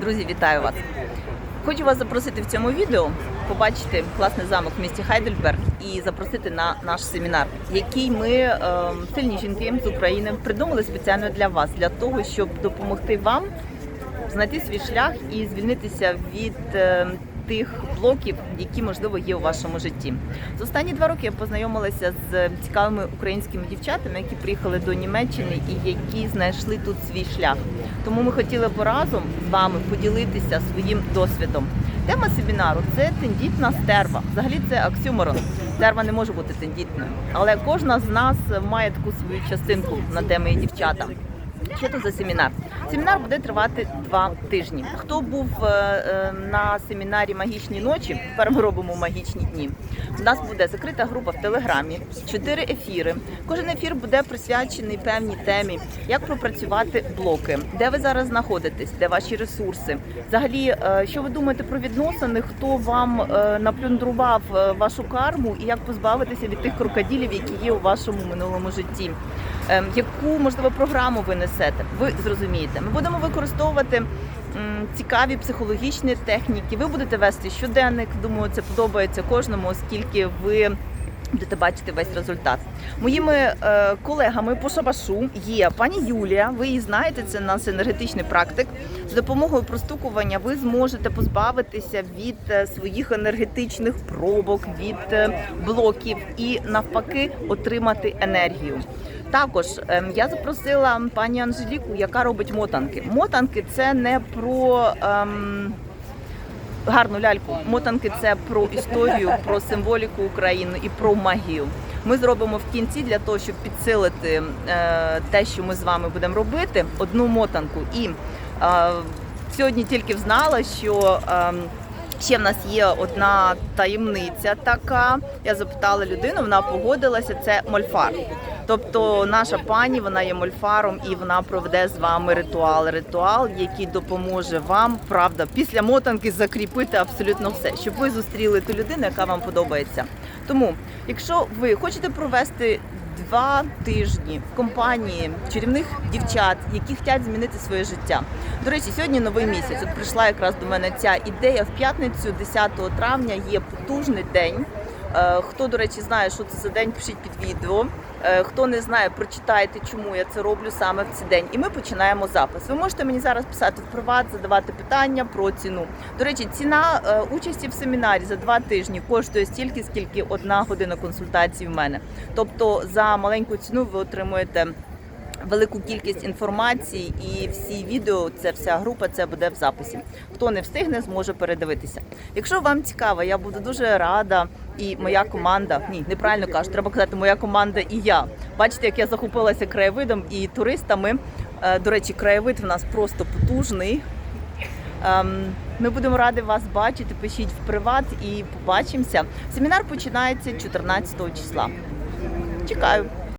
Друзі, вітаю вас! Хочу вас запросити в цьому відео, побачити класний замок в місті Хайдельберг і запросити на наш семінар, який ми е, сильні жінки з України придумали спеціально для вас, для того, щоб допомогти вам знайти свій шлях і звільнитися від е, тих блоків, які можливо є у вашому житті. За останні два роки я познайомилася з цікавими українськими дівчатами, які приїхали до Німеччини і які знайшли тут свій шлях. Тому ми хотіли б разом з вами поділитися своїм досвідом. Тема семінару це тендітна стерва. Взагалі це оксюморон. Стерва не може бути тендітною, але кожна з нас має таку свою частинку на теми дівчата. Що це за семінар? Семінар буде тривати два тижні. Хто був е, е, на семінарі Магічні ночі? Тепер ми робимо магічні дні. У нас буде закрита група в телеграмі, чотири ефіри. Кожен ефір буде присвячений певній темі, як пропрацювати блоки, де ви зараз знаходитесь, де ваші ресурси. Взагалі, е, що ви думаєте про відносини? Хто вам наплюндрував вашу карму і як позбавитися від тих крокодилів, які є у вашому минулому житті? Ем, яку можливо програму ви несете, ви зрозумієте. Ми будемо використовувати цікаві психологічні техніки. Ви будете вести щоденник. Думаю, це подобається кожному, оскільки ви. Будете бачити весь результат. Моїми е, колегами по шабашу є пані Юлія. Ви її знаєте, це наш енергетичний практик. З допомогою простукування ви зможете позбавитися від е, своїх енергетичних пробок, від е, блоків і навпаки отримати енергію. Також ем, я запросила пані Анжеліку, яка робить мотанки. Мотанки це не про. Ем, гарну ляльку. Мотанки це про історію, про символіку України і про магію. Ми зробимо в кінці для того, щоб підсилити е, те, що ми з вами будемо робити, одну мотанку. І е, сьогодні тільки взнала, що е, ще в нас є одна таємниця така. Я запитала людину, вона погодилася. Це мольфар. Тобто наша пані вона є мольфаром і вона проведе з вами ритуал. Ритуал, який допоможе вам, правда, після мотанки закріпити абсолютно все, щоб ви зустріли ту людину, яка вам подобається. Тому, якщо ви хочете провести два тижні в компанії чарівних дівчат, які хочуть змінити своє життя. До речі, сьогодні новий місяць. От прийшла якраз до мене ця ідея. В п'ятницю, 10 травня, є потужний день. Е, Хто, до речі, знає, що це за день, пишіть під відео. Е, Хто не знає, прочитайте, чому я це роблю саме в цей день. І ми починаємо запис. Ви можете мені зараз писати в приват, задавати питання про ціну. До речі, ціна е, участі в семінарі за два тижні коштує стільки, скільки одна година консультації в мене. Тобто за маленьку ціну ви отримуєте. Велику кількість інформації і всі відео, це вся група, це буде в записі. Хто не встигне, зможе передивитися. Якщо вам цікаво, я буду дуже рада. І моя команда, ні, неправильно кажу, треба казати, моя команда і я. Бачите, як я захопилася краєвидом і туристами. Е, До речі, краєвид в нас просто потужний. Ем, Ми будемо раді вас бачити. Пишіть в приват і побачимося. Семінар починається 14 числа. Чекаю.